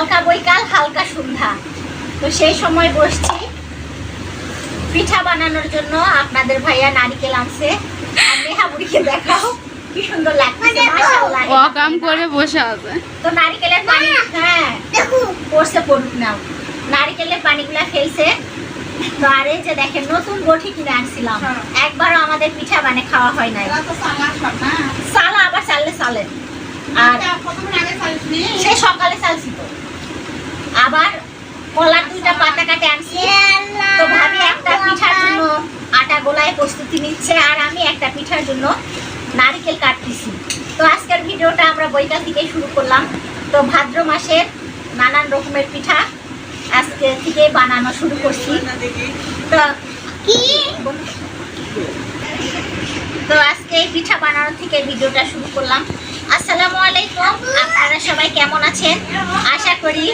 হালকা বৈকাল হালকা সন্ধ্যা। তো সেই সময় বসছি। পিঠা বানানোর জন্য আপনাদের ভাইয়া নারিকেল আনছে। আর দেখাও। কি সুন্দর লাগছে মাশাআল্লাহ। ওয়াকাম করে বসে আছে। তো নারিকেলের পানি হ্যাঁ পড়ছে পড়ুক নাও নারিকেলের পানিগুলা ফেলছে। তো আর এই যে দেখেন নতুন বটি কিনে আনছিলাম। একবারও আমাদের পিঠা বানে খাওয়া হয় নাই। সালা আবার চাললে চালেন আর সে সকালে চালছি তো আবার কলার দুইটা পাতা কাটে আনছি। তো ভাবি একটা পিঠার জন্য আটা গোলায় প্রস্তুতি নিচ্ছে আর আমি একটা পিঠার জন্য নারকেল কাটতেছি। তো আজকের ভিডিওটা আমরা বৈকাল থেকেই শুরু করলাম। তো ভাদ্র মাসের নানান রকমের পিঠা আজকে থেকে বানানো শুরু করছি। তো কি? তো আজকে এই পিঠা বানানো থেকে ভিডিওটা শুরু করলাম। আসসালামু আলাইকুম। আপনারা সবাই কেমন আছেন? আশা করি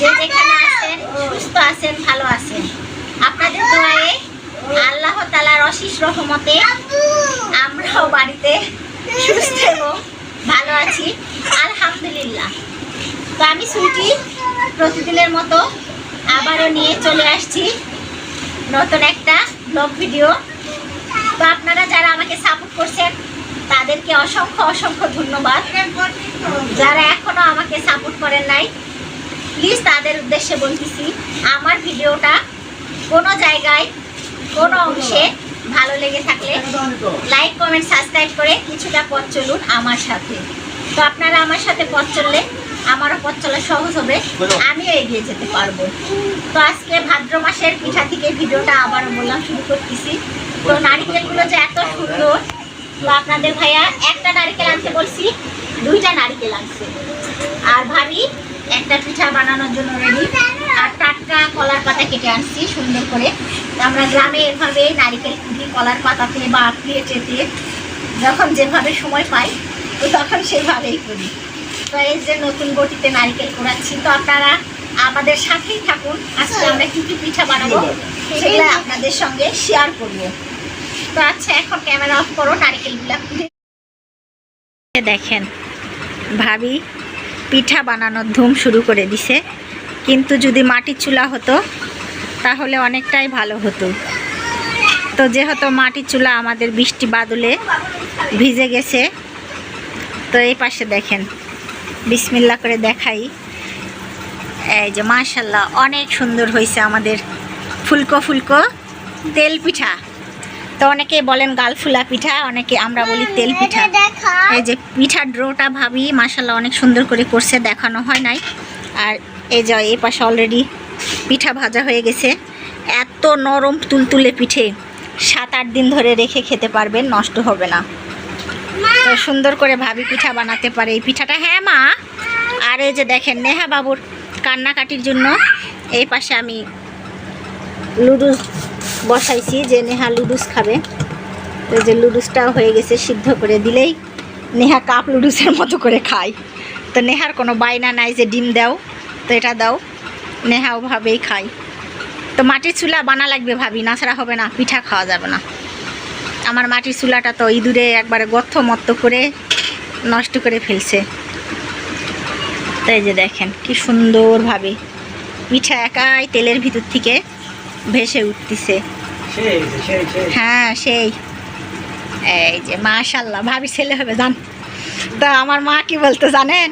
যে যেখানে আছেন, সুস্থ আছেন, ভালো আছেন। আপনাদের দোয়ায়ে আল্লাহ তালার অশিস রহমতে আমরাও বাড়িতে সুস্থ ভালো আছি। আলহামদুলিল্লাহ। তো আমি সুইটি প্রতিদিনের মতো আবারও নিয়ে চলে আসছি নতুন একটা ব্লগ ভিডিও তো আপনারা যারা আমাকে সাপোর্ট করছেন তাদেরকে অসংখ্য অসংখ্য ধন্যবাদ। যারা এখনও আমাকে সাপোর্ট করেন নাই প্লিজ তাদের উদ্দেশ্যে বলতেছি, আমার ভিডিওটা কোনো জায়গায়, কোনো অংশে ভালো লেগে থাকলে লাইক কমেন্ট সাবস্ক্রাইব করে কিছুটা পথ চলুন আমার সাথে। তো আপনারা আমার সাথে পথ চললে, আমারও পথ চলা সহজ হবে, আমিও এগিয়ে যেতে পারব। তো আজকে ভাদ্র মাসের পিঠা থেকে ভিডিওটা আবারও বললাম, শুরু করতেছি। তো নারিকেলগুলো যে এত সুন্দর তো আপনাদের ভাইয়া একটা নারিকেল আনতে বলছি দুইটা নারিকেল আনছে। আর ভাবি একটা পিঠা বানানোর জন্য রেডি আর টাটকা কলার পাতা কেটে আনছি সুন্দর করে। আমরা গ্রামে এভাবে নারিকেল কুটি কলার পাতাতে বা প্লেটেতে যখন যেভাবে সময় পাই তো তখন সেভাবেই করি। তো এই যে নতুন বটিতে নারিকেল কোড়াচ্ছি তো আপনারা আমাদের সাথেই থাকুন। আজকে আমরা কি কি পিঠা বানাবো সেগুলো আপনাদের সঙ্গে শেয়ার করব। তো আচ্ছা এখন ক্যামেরা অফ করো নারিকেলগুলো দেখেন, ভাবি পিঠা বানানোর ধুম শুরু করে দিছে। কিন্তু যদি মাটির চুলা হতো, তাহলে অনেকটাই ভালো হতো। তো যেহেতু মাটির চুলা আমাদের বৃষ্টি বাদলে ভিজে গেছে, তো এই পাশে দেখেন বিসমিল্লা করে দেখাই। এই যে মাশাল্লাহ, অনেক সুন্দর হয়েছে আমাদের ফুলকো ফুলকো তেল পিঠা। তো অনেকে বলেন গালফুলা পিঠা অনেকে আমরা বলি তেল পিঠা। এই যে পিঠার ড্রোটা ভাবি মাশাল্লাহ অনেক সুন্দর করে করছে দেখানো হয় নাই। আর এই যে এই পাশে অলরেডি পিঠা ভাজা হয়ে গেছে। এত নরম তুলতুলে পিঠে সাত আট দিন ধরে রেখে খেতে পারবেন নষ্ট হবে না। তো সুন্দর করে ভাবি পিঠা বানাতে পারে এই পিঠাটা। হ্যাঁ মা? আর এই যে দেখেন নেহা বাবুর কান্নাকাটির জন্য এই পাশে আমি লুডুস বসাইছি যে নেহা লুডুস খাবে। তো যে লুডুসটাও হয়ে গেছে সিদ্ধ করে দিলেই নেহা কাপ লুডুসের মতো করে খায়। তো নেহার কোনো বায়না নাই যে ডিম দাও, তো এটা দাও। নেহা ওভাবেই খায়। তো মাটির চুলা বানা লাগবে ভাবি না ছাড়া হবে না, পিঠা খাওয়া যাবে না। আমার মাটির চুলাটা তো ইঁদুরে একবারে গর্থ মত্ত করে নষ্ট করে ফেলছে। তাই যে দেখেন, কি সুন্দরভাবে পিঠা একাই তেলের ভিতর থেকে ভেসে উঠতেছে। হ্যাঁ সেই। এই যে মাশাল্লাহ ভাবি ছেলে হবে জান। তো আমার মা কি বলতো জানেন?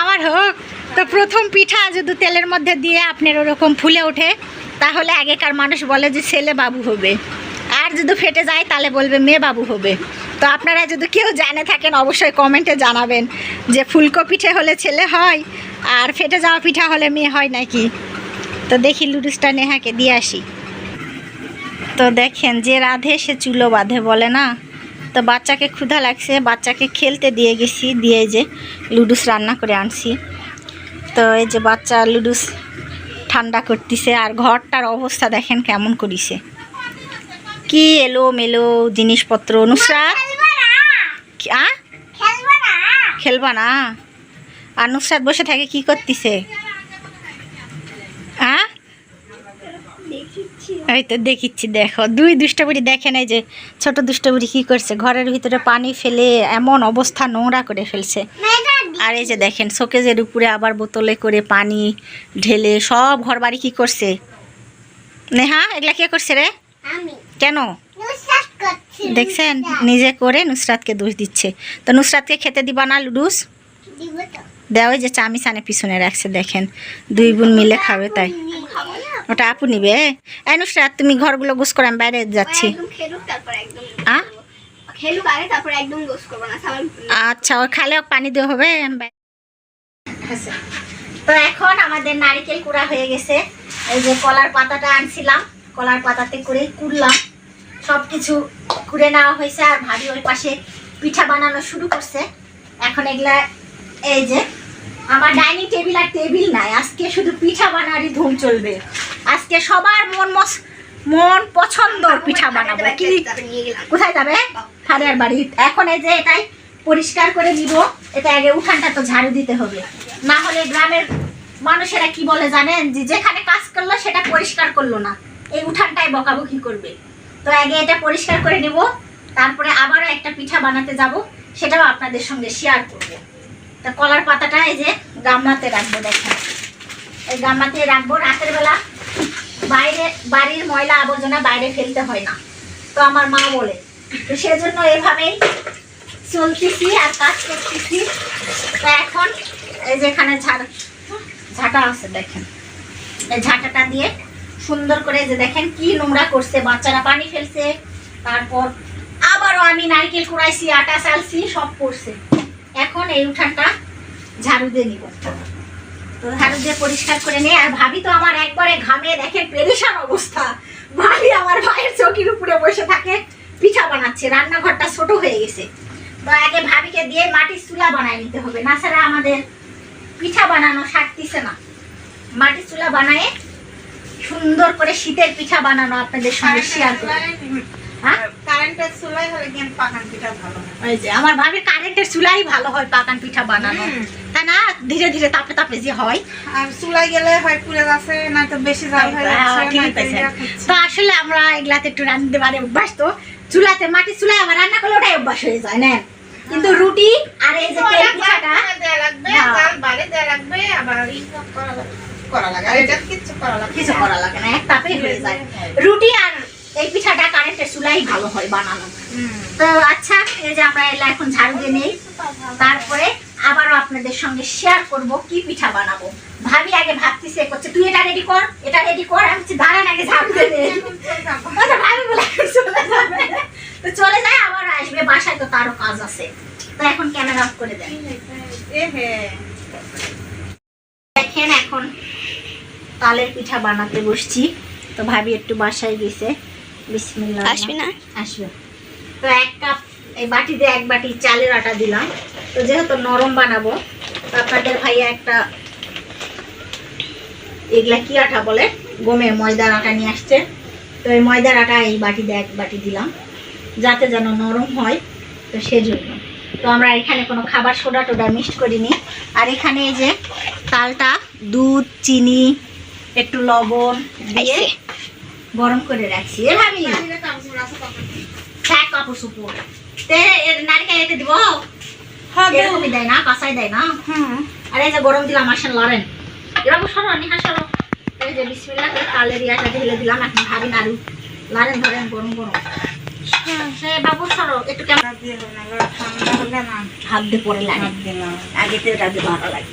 আমার হোক। তো প্রথম পিঠা যদি তেলের মধ্যে দিয়ে আপনার ওরকম ফুলে ওঠে তাহলে আগেকার মানুষ বলে যে ছেলে বাবু হবে। আর যদি ফেটে যায় তাহলে বলবে মেয়ে বাবু হবে। তো আপনারা যদি কেউ জানে থাকেন, অবশ্যই কমেন্টে জানাবেন যে ফুলকো পিঠে হলে ছেলে হয় আর ফেটে যাওয়া পিঠা হলে মেয়ে হয় নাকি। তো দেখি লুডুসটা নেহাকে দিয়ে আসি। তো দেখেন যে রাধে সে চুলো বাঁধে বলে না। তো বাচ্চাকে ক্ষুধা লাগছে, বাচ্চাকে খেলতে দিয়ে গেছি, দিয়ে যে লুডুস রান্না করে আনছি। তো এই যে বাচ্চা লুডুস ঠান্ডা করতেছে আর ঘরটার অবস্থা দেখেন কেমন করিছে। কি এলো মেলো জিনিসপত্র? নুসরাত? আ? খেলবা না। আর নুসরাত বসে থাকে কি করতেছে? হ্যাঁ এই তো দেখিচ্ছি দেখো। দুই দুষ্টবুড়ি দেখেন এই যে ছোট দুষ্টবুড়ি কি করছে। ঘরের ভিতরে পানি ফেলে এমন অবস্থা নোংরা করে ফেলছে। আর এই যে দেখেন শোকেজের উপরে আবার বোতলে করে পানি ঢেলে সব ঘর বাড়ি কি করছে? নেহা এগুলা কে করছে রে? আমি। কেন? দেখছেন? নিজে করে নুসরাতকে দোষ দিচ্ছে। তো নুসরাতকে খেতে দিবা না লুডুস? দেওয়া ওই যে চামিসানে পিছনে রাখছে দেখেন। দুই বোন মিলে খাবে তাই। ওটা আপু নিবে এই নুসরাত তুমি ঘরগুলো গুছ করে আমি বাইরে যাচ্ছি। গোস আচ্ছা ওর খালে পানি দেওয়া হবে তো এখন আমাদের নারিকেল কুড়া হয়ে গেছে। এই যে কলার পাতাটা আনছিলাম। কলার পাতাতে করে কুড়লাম। সব কিছু কুড়ে নেওয়া হয়েছে আর ভাবি ওই পাশে পিঠা বানানো শুরু করছে। এখন এগুলা এই যে, আমার ডাইনিং টেবিল আর টেবিল নাই। আজকে শুধু পিঠা বানারই ধুম চলবে। আজকে সবার মন মস, মন পছন্দর পিঠা বানাবো। কি? কোথায় যাবে? ফাদার বাড়ি। এখন এই যে এটাই পরিষ্কার করে নিব। এটা আগে উঠানটা তো ঝাড়ু দিতে হবে। না হলে গ্রামের মানুষেরা কি বলে জানেন? যে যেখানে কাজ করল সেটা পরিষ্কার করল না। এই উঠানটাই বকাবকি করবে। তো আগে এটা পরিষ্কার করে নেব, তারপরে আবারও একটা পিঠা বানাতে যাব, সেটাও আপনাদের সঙ্গে শেয়ার করব। তা কলার পাতাটা এই যে গামলাতে রাখব, দেখেন। এই গামলাতে রাখব, রাতের বেলা বাইরে, বাড়ির ময়লা আবর্জনা বাইরে ফেলতে হয় না। তো আমার মা বলে, তো সেজন্য এভাবেই চলতেছি আর কাজ করতেছি। তো এখন এই যে এখানে ঝাড় ঝাঁটা আছে, দেখেন। এই ঝাঁটাটা দিয়ে সুন্দর করে যে দেখেন কি নোংরা করছে, বাচ্চারা পানি ফেলছে, তারপর আবারও আমি নারকেল কুড়াইছি, আটা চালছি, সব করছে এখন এই উঠানটা ঝাড়ু দিয়ে নিব। তো ঝাড়ু দিয়ে পরিষ্কার করে নিয়ে, আর ভাবি তো আমার একবারে ঘামে, দেখেন পেরেশান অবস্থা। ভাবি আমার ভাইয়ের চকির উপরে বসে থাকে, পিঠা বানাচ্ছে, রান্নাঘরটা ছোট হয়ে গেছে। তো আগে ভাবিকে দিয়ে মাটির চুলা বানায় নিতে হবে, না ছাড়া আমাদের পিঠা বানানো সারতিছে না। মাটির চুলা বানায় সুন্দর করে শীতের পিঠা বানানো আপনাদের সঙ্গে শেয়ার করব হ্যাঁ? হয়? ওই যে আমার ভাবি কারেন্টের চুলাই ভালো হয় পাকান পিঠা বানানো। হুম। না ধীরে ধীরে তাপে তাপে যে হয়। আর চুলাই গেলে হয় পুড়ে যাচ্ছে নয়তো বেশি জাল হয়ে হ্যাঁ, যাচ্ছে ঠিকই নয়তো কইছেন। করছে। তো আসলে আমরা এগুলাতে একটু পারি অভ্যাস তো। চুলাতে মাটির চুলায় আবার রান্না করলে ওটাই অভ্যাস হয়ে যায় না কিন্তু রুটি আর এই যে তেল পিঠাটা দেয়া লাগবে, হ্যাঁ। জাল দেয়া লাগবে, আবার করা লাগে। আর এটা কিচ্ছু করা লাগবে কিছু করা লাগে না এক তাপেই হয়ে যায়। রুটি আর এই পিঠাটা কারেন্টের চুলাই ভালো হয় বানানো। তো আচ্ছা এই যে আমরা এলা এখন ঝাড়ু দিয়ে নেই। তারপরে আবারও আপনাদের সঙ্গে শেয়ার করব কি পিঠা বানাবো। ভাবি আগে ভাবতেছে করছে তুই এটা রেডি কর এটা রেডি কর। আমি বলছি, দাঁড়ান আগে ঝাড়ু দিয়ে নেই আচ্ছা ভাবি বলে চলে যাবে তো চলে যায় আবার আসবে। বাসায় তো তারও কাজ আছে। তো এখন ক্যামেরা অফ করে দেন। দেখেন এখন তালের পিঠা বানাতে বসছি। তো ভাবি একটু বাসায় গেছে। বিসমিল্লাহ আসবি না? আসবে। তো এক কাপ এই বাটিতে এক বাটি চালের আটা দিলাম। তো যেহেতু নরম বানাবো তো আপনাদের ভাইয়া একটা এগুলা কি আটা বলে? গমে ময়দার আটা নিয়ে আসছে। তো এই ময়দার আটা এই বাটিতে এক বাটি দিলাম যাতে যেন নরম হয়। তো সেজন্য। তো আমরা এখানে কোনো খাবার সোডা টোডা মিক্সড করিনি। আর এখানে এই যে তালটা দুধ চিনি একটু লবণ দিয়ে গরম করে রাখছি। এ ভাবি। বাহিরে কাপড় আছে হ্যাঁ কাপড় সুপুর তে এতে দিব। হ্যাঁ। এরকমই দেয় না কাঁচাই দেয় না। হুম। আর এই যে গরম দিলাম আসেন লড়েন। সরো নিহা সরো। এই যে বিসমিল্লাহ করে তালের ইয়াটা ঢেলে দিলাম এখন ভাবি নাড়ু। লড়েন ধরেন গরম গরম। সে বাবু সরো একটু কেমন? হাত দিয়ে পরে লাগে। আগে তো এটা দিয়ে ভালো লাগে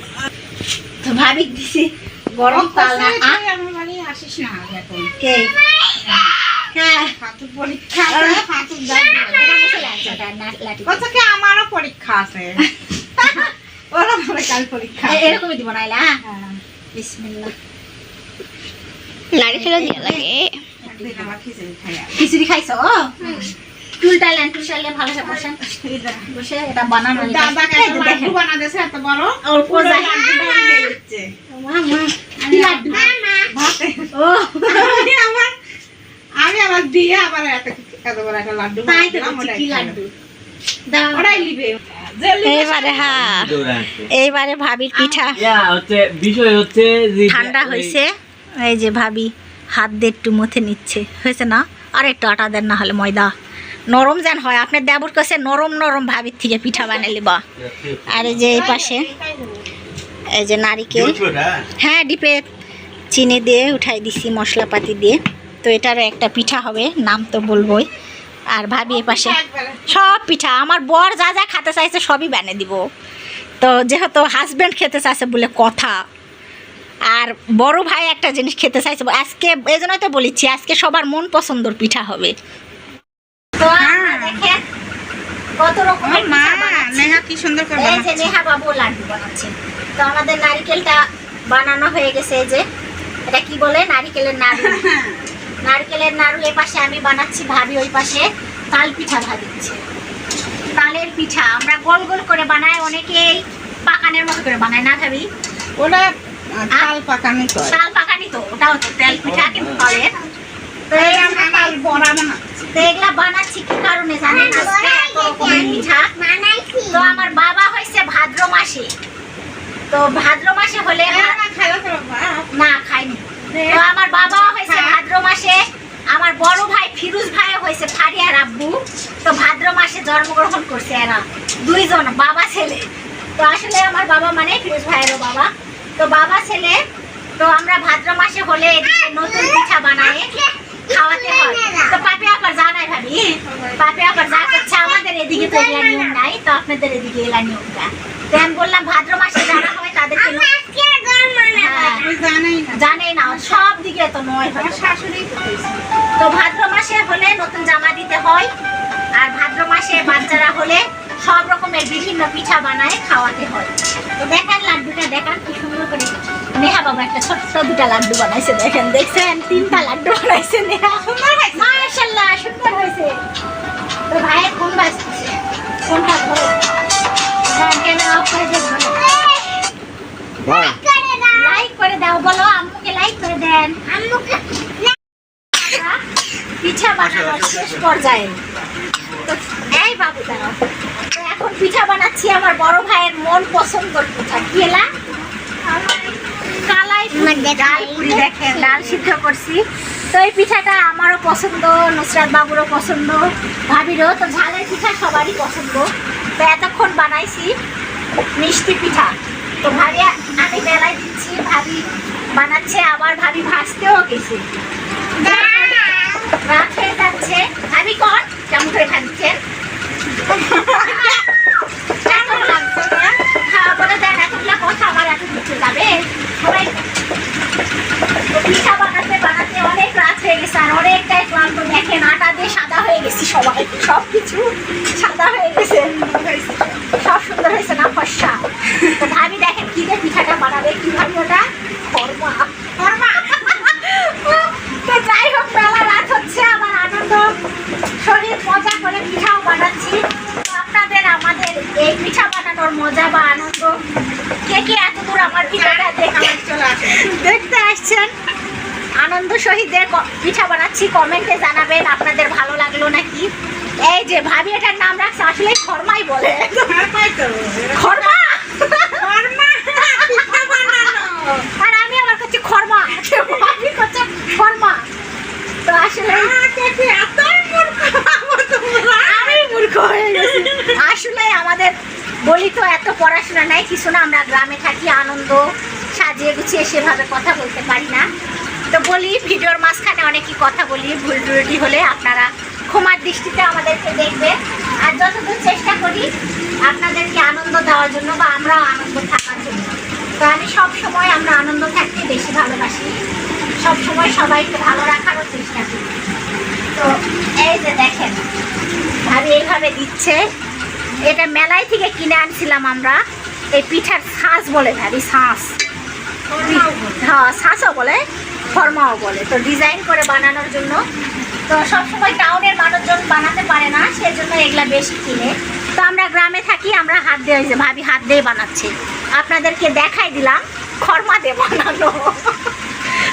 তো ভাবি দিছি গরম তাল না আমার বাড়ি আসিস না এখন। কে? হ্যাঁ। বলছে কি আমারও পরীক্ষা আছে। ওরা কাল পরীক্ষা এরকমই দিব হ্যাঁ। বিসমিল্লাহ। নারিকেলও দিয়া লাগে। খিচুড়ি খাইছো? টুলটা লেন টুলটা ভালো করে বসেন বসে এটা বানানো লাড্ডু বানা দিয়েছে এত বড়। অল্প। কি লাড্ডু। ভাতে। ও। আমি আবার আমি আবার দিয়ে আবার এত এত বড় একটা লাড্ডু তাই তো কি লাড্ডু? দাও ওটাই লিবে এইবারে হ্যাঁ এইবারে ভাবির পিঠা। হচ্ছে বিষয় হচ্ছে ঠান্ডা হয়েছে। এই যে ভাবি হাত দিয়ে একটু মথে নিচ্ছে। হয়েছে না? আর একটু আটা দেন না হলে ময়দা। নরম যেন হয়। আপনার দেবর কাছে নরম নরম ভাবির থেকে পিঠা বানালি বা। আর এই যে এই পাশে এই যে নারিকেল। হ্যাঁ ডিপে চিনি দিয়ে উঠাই দিছি মশলাপাতি দিয়ে। তো এটারও একটা পিঠা হবে নাম তো বলবোই। আর ভাবি এ পাশে সব পিঠা আমার বর যা যা খেতে চাইছে সবই বানিয়ে দিব। তো যেহেতু হাজব্যান্ড খেতে চাইছে বলে কথা আর বড় ভাই একটা জিনিস খেতে চাইছে আজকে এই জন্যই তো বলেছি আজকে সবার মন পছন্দর পিঠা হবে। কত রকমের মা নেহা কি সুন্দর করে এই যে নেহা বাবু লাড্ডু বানাচ্ছে তো আমাদের নারকেলটা বানানো হয়ে গেছে এই যে এটা কি বলে নারকেলের নাড়ু নারকেলের নাড়ু এ পাশে আমি বানাচ্ছি ভাবি ওই পাশে তাল পিঠা ভাবিচ্ছে তালের পিঠা আমরা গোল গোল করে বানাই অনেকেই পাকানের মতো করে বানায় না ভাবি ওরা তাল পাকানি তাল পাকানি তো ওটাও তো তেল পিঠা কিন্তু তালের এগুলা বানাচ্ছি কি কারণে জানেন পিঠা তো আমার বাবা হয়েছে ভাদ্র মাসে। তো ভাদ্র মাসে হলে না খেলা করো বাপ। না খাইনি। তো আমার বাবা হয়েছে ভাদ্র মাসে আমার বড় ভাই ফিরুজ ভাই হয়েছে ফারিয়ার আব্বু। তো ভাদ্র মাসে জন্মগ্রহণ করছে এরা দুইজন বাবা ছেলে। তো আসলে আমার বাবা মানে ফিরোজ ভাইয়েরও বাবা। তো বাবা ছেলে তো আমরা ভাদ্র মাসে হলে নতুন পিঠা বানায় খাওয়াতে হয়। তো পাপে আবার জানাই ভাবি। পাপে আবার যা করছে আমাদের এদিকে তো এগুলা নিয়ম নাই তো আপনাদের এদিকে নিয়মটা তো আমি বললাম ভাদ্র মাসে যারা হয় তাদেরকে হ্যাঁ, আমি জানাই না। সব দিকে তো নয় শাশুড়ি তো ভাদ্র মাসে হলে নতুন জামা দিতে হয় আর ভাদ্র মাসে বাচ্চারা হলে সব রকমের বিভিন্ন পিঠা বানায় খাওয়াতে হয়। তো দেখেন লাড্ডুটা দেখেন কি সুন্দর করে নেহা বাবা একটা ছোট্ট দুটা লাড্ডু বানাইছে দেখেন দেখছেন? তিনটা লাড্ডু বানাইছে নেহা। সুন্দর হয়েছে। মাশাআল্লাহ সুন্দর হয়েছে। তো ভাইয়ের ফোন বাজছে ফোনটা ধরো। ক্যামেরা অফ করে দিয়ে লাইক করে দাও। বলো আম্মুকে লাইক করে দেন। আম্মুকে পিঠা বানানোর শেষ পর্যায়ে। এই বাবু দাঁড়াও। তো এখন পিঠা বানাচ্ছি আমার বড় ভাইয়ের মন পছন্দর পিঠা। কি এলা? কালাই পুরি, ডাল পুরি দেখেন। ডাল সিদ্ধ করছি। তো এই পিঠাটা আমারও পছন্দ নুসরাত বাবুরও পছন্দ ভাবিরও। তো ঝালের পিঠা সবারই পছন্দ। তো এতক্ষণ বানাইছি মিষ্টি পিঠা। তো ভাবি আমি বেলায় দিচ্ছি ভাবি বানাচ্ছে আবার ভাবি ভাজতেও গেছে। রাত হয়ে যাচ্ছে। ভাবি কর কেমন করে খাচ্ছেন গেছে সবাই সাদা হয়ে গেছে সব সুন্দর হয়েছে না দেখেন কি দিয়ে পিঠাটা বানাবে তো যাই হোক, বেলা রাত হচ্ছে আমার আনন্দ, শরীর মজা করে পিঠাও বানাচ্ছি। এই পিঠা বানানোর মজা বা আনন্দ। কে কে এত দূর আমার পিঠাটা দেখতে আসছেন? আনন্দ সহিতের পিঠা বানাচ্ছি কমেন্টে জানাবেন আপনাদের ভালো লাগল নাকি? এই যে ভাবি এটার নাম রাখছে আসলে খরমাই বলে। আর খরমা? আর আমি আবার করছি খরমা। ভাবি করছে খরমা। তো আসলে মূর্খ হয়ে গেছি। আসলে আমাদের বলি তো এত পড়াশোনা নাই, কিছু না, আমরা গ্রামে থাকি, আনন্দ সাজিয়ে গুছিয়ে সেভাবে কথা বলতে পারি না। তো বলি, ভিডিওর মাঝখানে অনেকই কথা বলি, ভুল ত্রুটি হলে আপনারা ক্ষমার দৃষ্টিতে আমাদেরকে দেখবেন। আর যতদূর চেষ্টা করি, আপনাদেরকে আনন্দ দেওয়ার জন্য বা আমরাও আনন্দ থাকার জন্য। তো আমি সব সময় আমরা আনন্দ থাকতে বেশি ভালোবাসি। সব সময় সবাইকে ভালো রাখারও চেষ্টা করি। এই যে দেখেন, ভাবি এইভাবে দিচ্ছে। এটা মেলায় থেকে কিনে আনছিলাম আমরা। এই পিঠার ছাঁচ বলে ভাবি ছাঁচ হ্যাঁ ছাঁচও বলে ফর্মাও বলে। তো ডিজাইন করে বানানোর জন্য। তো সবসময় টাউনের মানুষজন বানাতে পারে না, সেজন্য এগুলা বেশি কিনে। তো আমরা গ্রামে থাকি, আমরা হাত দিয়ে ভাবি হাত দিয়ে বানাচ্ছি। আপনাদেরকে দেখাই দিলাম, খরমা দিয়ে বানানো।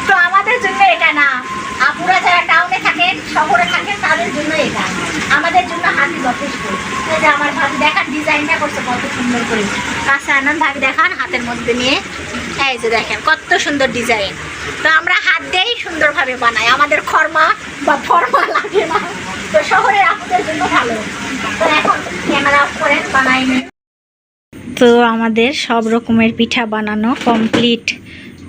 তো আমাদের জন্য এটা না। আপুরা যারা টাউনে থাকেন শহরে থাকেন তাদের জন্য এটা আমাদের জন্য হাতি যথেষ্ট এই যে আমার ভাবি দেখান ডিজাইনটা করছে, কত সুন্দর করে। কাছে আনন্দ ভাবি দেখান হাতের মধ্যে নিয়ে। এই যে দেখেন, কত সুন্দর ডিজাইন। তো আমরা হাত দিয়েই সুন্দরভাবে বানাই। আমাদের খরমা বা ফর্মা লাগে না। তো শহরের আপুদের জন্য ভালো। তো এখন ক্যামেরা অফ করে বানাই নি তো আমাদের সব রকমের পিঠা বানানো কমপ্লিট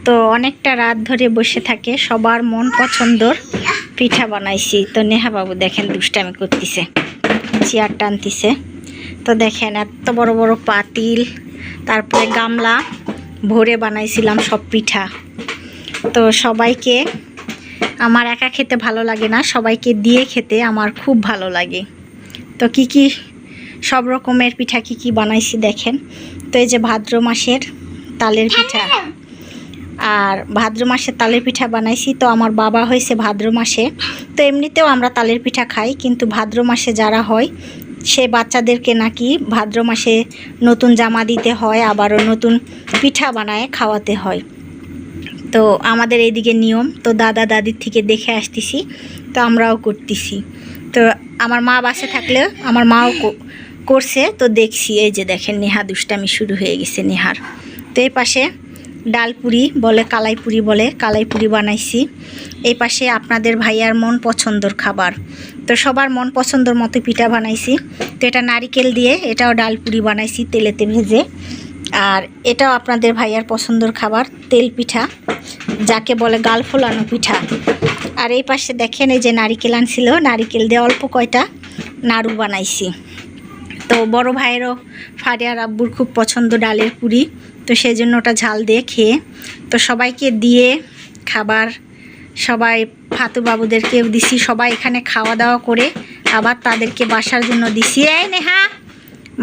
তো অনেকটা রাত ধরে বসে থাকে, সবার মন পছন্দর পিঠা বানাইছি। তো নেহা বাবু দেখেন দুষ্টামি করতেছে, চেয়ার টানতিছে। তো দেখেন এত বড় বড় পাতিল, তারপরে গামলা, ভরে বানাইছিলাম সব পিঠা। তো সবাইকে আমার একা খেতে ভালো লাগে না, সবাইকে দিয়ে খেতে আমার খুব ভালো লাগে। তো কি কি, সব রকমের পিঠা কি কি বানাইছি দেখেন। তো এই যে ভাদ্র মাসের তালের পিঠা। আর ভাদ্র মাসে তালের পিঠা বানাইছি, তো আমার বাবা হয়েছে ভাদ্র মাসে। তো এমনিতেও আমরা তালের পিঠা খাই, কিন্তু ভাদ্র মাসে যারা হয় সে বাচ্চাদেরকে নাকি ভাদ্র মাসে নতুন জামা দিতে হয়, আবারও নতুন পিঠা বানায়, খাওয়াতে হয়। তো আমাদের এইদিকে নিয়ম, তো দাদা দাদির থেকে দেখে আসতেছি, তো আমরাও করতেছি। তো আমার মা বাসে থাকলে আমার মাও করছে, তো দেখছি, এই যে দেখেন, নেহা দুষ্টামি শুরু হয়ে গেছে, নেহার। তো এই পাশে ডালপুরি বলে, কালাইপুরি বলে, কালাইপুরি বানাইছি। এই পাশে আপনাদের ভাইয়ার মন পছন্দর খাবার। তো সবার মন পছন্দর মতো পিঠা বানাইছি। তো এটা নারিকেল দিয়ে এটাও ডালপুরি বানাইছি তেলেতে ভেজে। আর এটাও আপনাদের ভাইয়ার পছন্দর খাবার, তেল পিঠা, যাকে বলে গাল ফোলানো পিঠা। আর এই পাশে দেখেন এই যে নারিকেল আনছিল, নারিকেল দিয়ে অল্প কয়টা নাড়ু বানাইছি। তো বড় ভাইয়েরও ফারিয়ার আব্বুর খুব পছন্দ ডালের পুরি। তো সেই জন্য ওটা ঝাল দিয়ে খেয়ে, তো সবাইকে দিয়ে খাবার, সবাই ফাতু বাবুদেরকেও দিছি, সবাই এখানে খাওয়া দাওয়া করে আবার তাদেরকে বাসার জন্য দিছি। এই নেহা,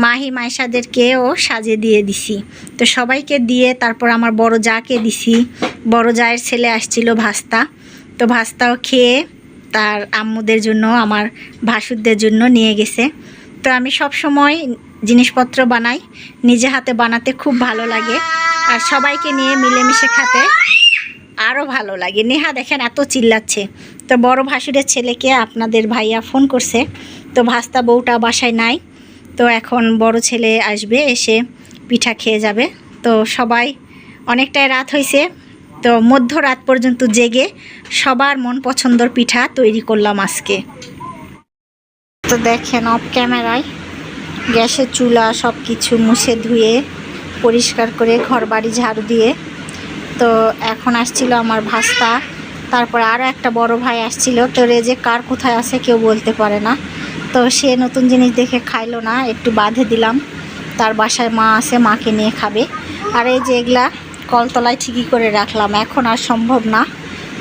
মাহি মাইশাদেরকেও সাজে দিয়ে দিছি। তো সবাইকে দিয়ে তারপর আমার বড় যাকে দিছি, বড় জায়ের ছেলে আসছিল ভাস্তা। তো ভাস্তাও খেয়ে তার আম্মুদের জন্য, আমার ভাসুরদের জন্য নিয়ে গেছে। তো আমি সব সময় জিনিসপত্র বানাই, নিজে হাতে বানাতে খুব ভালো লাগে। আর সবাইকে নিয়ে মিলেমিশে খাতে আরও ভালো লাগে। নেহা দেখেন এত চিল্লাচ্ছে। তো বড় ভাসুরের ছেলেকে আপনাদের ভাইয়া ফোন করছে। তো ভাস্তা বউটা বাসায় নাই। তো এখন বড় ছেলে আসবে, এসে পিঠা খেয়ে যাবে। তো সবাই অনেকটাই রাত হয়েছে তো মধ্যরাত পর্যন্ত জেগে সবার মন পছন্দর পিঠা তৈরি করলাম আজকে। তো দেখেন অফ ক্যামেরায় গ্যাসের চুলা সব কিছু মুছে ধুয়ে পরিষ্কার করে ঘর বাড়ি ঝাড়ু দিয়ে। তো এখন আসছিল আমার ভাস্তা। তারপরে আরও একটা বড় ভাই আসছিল। তো রেজে কার কোথায় আছে কেউ বলতে পারে না। তো সে নতুন জিনিস দেখে খাইলো না, একটু বাঁধে দিলাম। তার বাসায় মা আছে, মাকে নিয়ে খাবে। আর এই যে এগুলা কলতলায় ঠিকই করে রাখলাম। এখন আর সম্ভব না।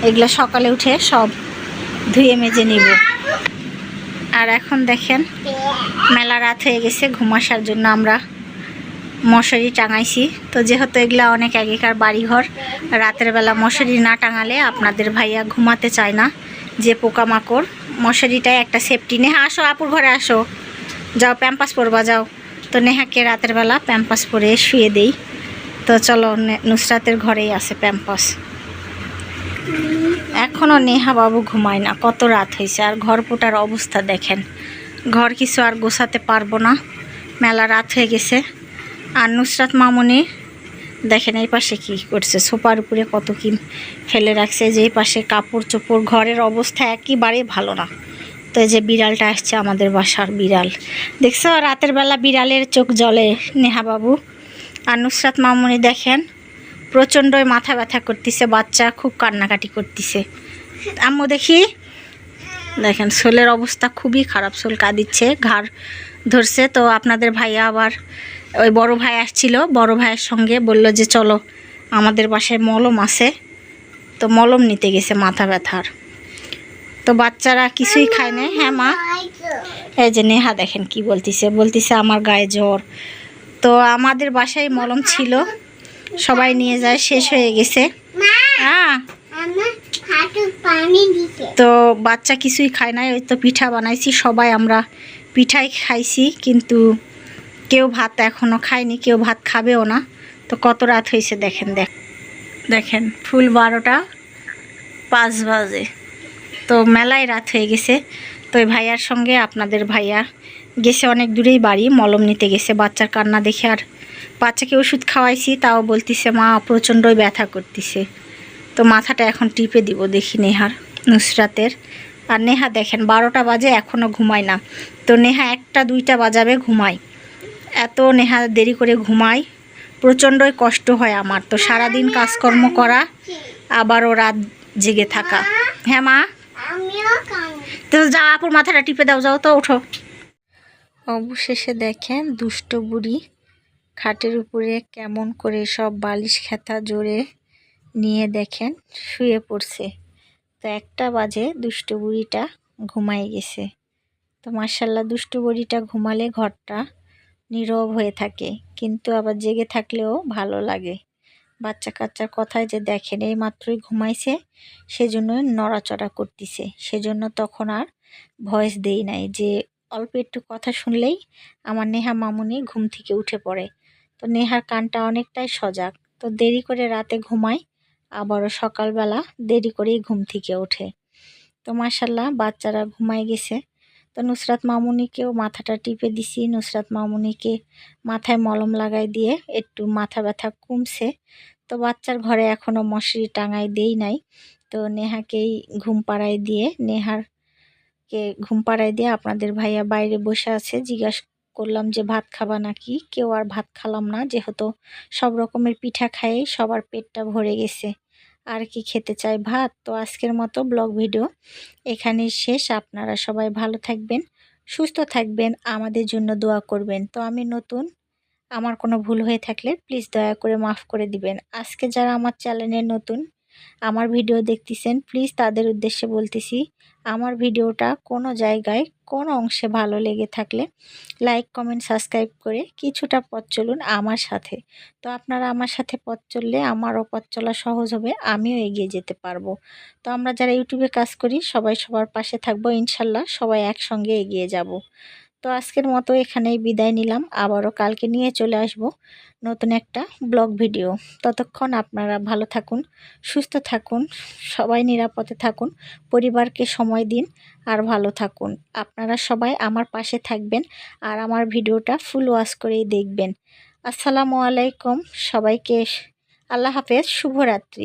এগুলো সকালে উঠে সব ধুয়ে মেজে নিব। আর এখন দেখেন, মেলা রাত হয়ে গেছে, ঘুম আসার জন্য আমরা মশারি টাঙাইছি। তো যেহেতু এগুলা অনেক আগেকার বাড়িঘর, রাতের বেলা মশারি না টাঙালে আপনাদের ভাইয়া ঘুমাতে চায় না। যে পোকামাকড় মশারিটায় একটা সেফটি নেহা আসো, আপুর ঘরে আসো। যাও প্যাম্পাস পরবা, যাও। তো নেহাকে রাতের বেলা প্যাম্পাস পরে শুয়ে দেই। তো চলো নুসরাতের ঘরেই আছে প্যাম্পাস এখনও নেহা বাবু ঘুমায় না, কত রাত হয়েছে আর ঘর পোটার অবস্থা দেখেন। ঘর কিছু আর গোছাতে পারব না, মেলা রাত হয়ে গেছে। আর নুসরাত মামনি, দেখেন এই পাশে কি করছে, সোফার উপরে কত কি ফেলে রাখছে, যে এই পাশে কাপড় চোপড়, ঘরের অবস্থা একেবারে ভালো না। তো যে বিড়ালটা আসছে আমাদের বাসার বিড়াল। দেখছ, রাতের বেলা বিড়ালের চোখ জলে নেহা বাবু আর নুসরাত মামুনি দেখেন প্রচণ্ডই মাথা ব্যথা করতেছে, বাচ্চা খুব কান্নাকাটি করতেছে। আম্মু দেখি, দেখেন, শোলের অবস্থা খুবই খারাপ, শোল কাঁদিচ্ছে, ঘাড় ধরছে। তো আপনাদের ভাইয়া আবার, ওই বড় ভাই আসছিল, বড় ভাইয়ের সঙ্গে বলল যে, চলো, আমাদের বাসায় মলম আছে। তো মলম নিতে গেছে মাথা ব্যথার। তো বাচ্চারা কিছুই খায় না হ্যাঁ মা? এই যে নেহা দেখেন কি বলতিছে। বলতিছে, আমার গায়ে জ্বর। তো আমাদের বাসায় মলম ছিল। সবাই নিয়ে যায় শেষ হয়ে গেছে। হ্যাঁ তো বাচ্চা কিছুই খায় নাই ওই তো পিঠা বানাইছি সবাই আমরা পিঠাই খাইছি কিন্তু কেউ ভাত এখনও খায়নি কেউ ভাত খাবেও না। তো কত রাত হয়েছে দেখেন দেখ। দেখেন ফুল বারোটা পাঁচ বাজে। তো মেলায় রাত হয়ে গেছে। তো ওই ভাইয়ার সঙ্গে আপনাদের ভাইয়া গেছে অনেক দূরেই বাড়ি মলম নিতে গেছে বাচ্চার কান্না দেখে আর বাচ্চাকে ওষুধ খাওয়াইছি তাও বলতিছে মা প্রচণ্ডই ব্যথা করতেছে। তো মাথাটা এখন টিপে দিব দেখি নেহার নুসরাতের। আর নেহা দেখেন বারোটা বাজে এখনও ঘুমায় না। তো নেহা একটা দুইটা বাজাবে ঘুমায়। এত নেহা দেরি করে ঘুমায় প্রচণ্ডই কষ্ট হয় আমার। তো সারাদিন কাজকর্ম করা আবারও রাত জেগে থাকা। হ্যাঁ মা? তো যাও আপুর মাথাটা টিপে দাও যাও তো ওঠো। অবশেষে দেখেন দুষ্ট বুড়ি খাটের উপরে কেমন করে সব বালিশ খেতা জোরে নিয়ে দেখেন, শুয়ে পড়ছে। তো একটা বাজে দুষ্ট বুড়িটা ঘুমাই গেছে। তো মার্শাল্লাহ দুষ্ট বুড়িটা ঘুমালে ঘরটা নীরব হয়ে থাকে, কিন্তু আবার জেগে থাকলেও ভালো লাগে। বাচ্চা কাচ্চার কথায় যে দেখেন, এই মাত্রই ঘুমাইছে, সেজন্য নড়াচড়া করতেছে। সেজন্য তখন আর ভয়েস দেই নাই যে, অল্প একটু কথা শুনলেই আমার নেহা মামুনি ঘুম থেকে উঠে পড়ে। তো নেহার কানটা অনেকটাই সজাগ। তো দেরি করে রাতে ঘুমায় আবারও সকালবেলা দেরি করেই ঘুম থেকে ওঠে। তো মাসাল্লাহ বাচ্চারা ঘুমায় গেছে। তো নুসরাত মামুনিকেও মাথাটা টিপে দিছি। নুসরাত মামুনিকে মাথায় মলম লাগাই দিয়ে একটু মাথা ব্যথা কমছে। তো বাচ্চার ঘরে এখনও মশারি টাঙাই দেই নাই। তো নেহাকেই ঘুম পাড়াই দিয়ে নেহার কে ঘুম পাড়াই দিয়ে আপনাদের ভাইয়া বাইরে বসে আছে, জিজ্ঞাসা করলাম যে ভাত খাবা নাকি? কেউ আর ভাত খালাম না, যেহেতু সব রকমের পিঠা খাই, সবার পেটটা ভরে গেছে। আর কি খেতে চাই? ভাত? তো আজকের মতো ব্লগ ভিডিও এখানেই শেষ। আপনারা সবাই ভালো থাকবেন, সুস্থ থাকবেন, আমাদের জন্য দোয়া করবেন। তো আমি নতুন, আমার কোনো ভুল হয়ে থাকলে প্লিজ দয়া করে মাফ করে দিবেন। আজকে যারা আমার চ্যানেলে নতুন আমার ভিডিও দেখতেছেন প্লিজ তাদের উদ্দেশ্যে বলতেছি, আমার ভিডিওটা কোনো জায়গায়, কোনো অংশে ভালো লেগে থাকলে লাইক কমেন্ট সাবস্ক্রাইব করে কিছুটা পথ চলুন আমার সাথে। তো আপনারা আমার সাথে পথ চললে আমারও পথ চলা সহজ হবে, আমিও এগিয়ে যেতে পারব। তো আমরা যারা ইউটিউবে কাজ করি, সবাই সবার পাশে থাকব, ইনশাল্লাহ সবাই একসঙ্গে এগিয়ে যাব। তো আজকের মতো এখানেই বিদায় নিলাম। আবারও কালকে নিয়ে চলে আসব নতুন একটা ব্লগ ভিডিও। ততক্ষণ আপনারা ভালো থাকুন, সুস্থ থাকুন, সবাই নিরাপদে থাকুন, পরিবারকে সময় দিন আর ভালো থাকুন। আপনারা সবাই আমার পাশে থাকবেন আর আমার ভিডিওটা ফুল ওয়াশ করেই দেখবেন। আসসালামু আলাইকুম সবাইকে, আল্লাহ হাফেজ, শুভরাত্রি।